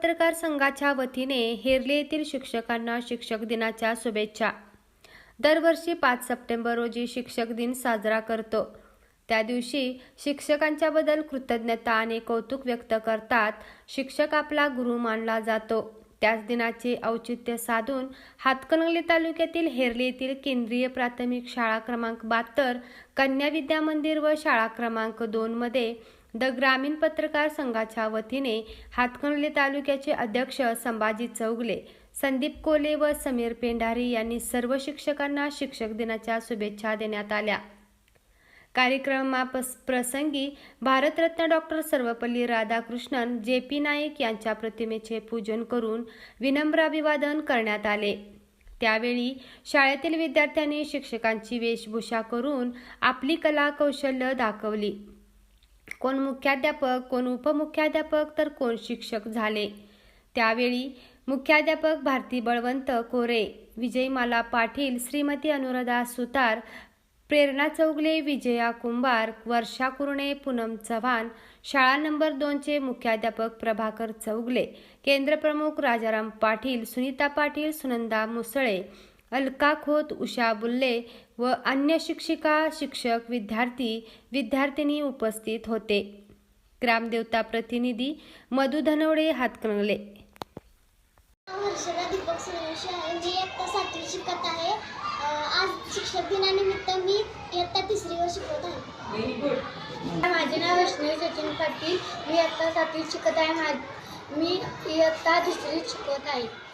पत्रकार संघाच्या वतीने हेरले येथील शिक्षकांना शिक्षक दिनाच्या शुभेच्छा. दरवर्षी पाच सप्टेंबर रोजी शिक्षक दिन साजरा करतो. त्या दिवशी शिक्षकांच्याबद्दल कृतज्ञता आणि कौतुक व्यक्त करतात शिक्षक आपला गुरु मानला जातो. त्याच दिनाचे औचित्य साधून हातकणंगले तालुक्यातील हेरले येथील केंद्रीय प्राथमिक शाळा क्रमांक बहात्तर कन्या विद्या मंदिर व शाळा क्रमांक दोन मध्ये द ग्रामीण पत्रकार संघाच्या वतीने हातकणले तालुक्याचे अध्यक्ष संभाजी चौगले संदीप कोले व समीर पेंढारी यांनी सर्व शिक्षकांना शिक्षक दिनाच्या शुभेच्छा देण्यात आल्या. कार्यक्रमाप्रसंगी Bharat Ratna doctor Sarvepalli Radhakrishnan J P Naik यांच्या प्रतिमेचे पूजन करून विनम्र अभिवादन करण्यात आले. त्यावेळी शाळेतील विद्यार्थ्यांनी शिक्षकांची वेशभूषा करून आपली कला कौशल्य दाखवली. कोण मुख्याध्यापक कोण उपमुख्याध्यापक तर कोण शिक्षक झाले. त्यावेळी मुख्याध्यापक भारती बळवंत कोरे विजयमाला पाटील श्रीमती अनुराधा सुतार प्रेरणा चौगले विजया कुंभार वर्षा कुरणे पूनम चव्हाण शाळा नंबर दोनचे मुख्याध्यापक प्रभाकर चौगले केंद्रप्रमुख राजाराम पाटील सुनीता पाटील सुनंदा मुसळे अलका खोत उषा बुल्ले व अन्य शिक्षिका शिक्षक विद्यार्थी विद्यार्थिनी उपस्थित होते. ग्रामदेवता प्रतिनिधी मधु धनवडे हातकणंगले हर्षदा दीपक सूर्यवंशी आहे. मी इयत्ता सातवी शिकत आहे. आज शिक्षक दिनानिमित्त मी इयत्ता तिसरीवर शिकवत आहे. माझे नाव वैष्णवी सचिन पाटील. मी इयत्ता सातवीत शिकत आहे. मा मी इयत्ता दुसरीत शिकवत आहे.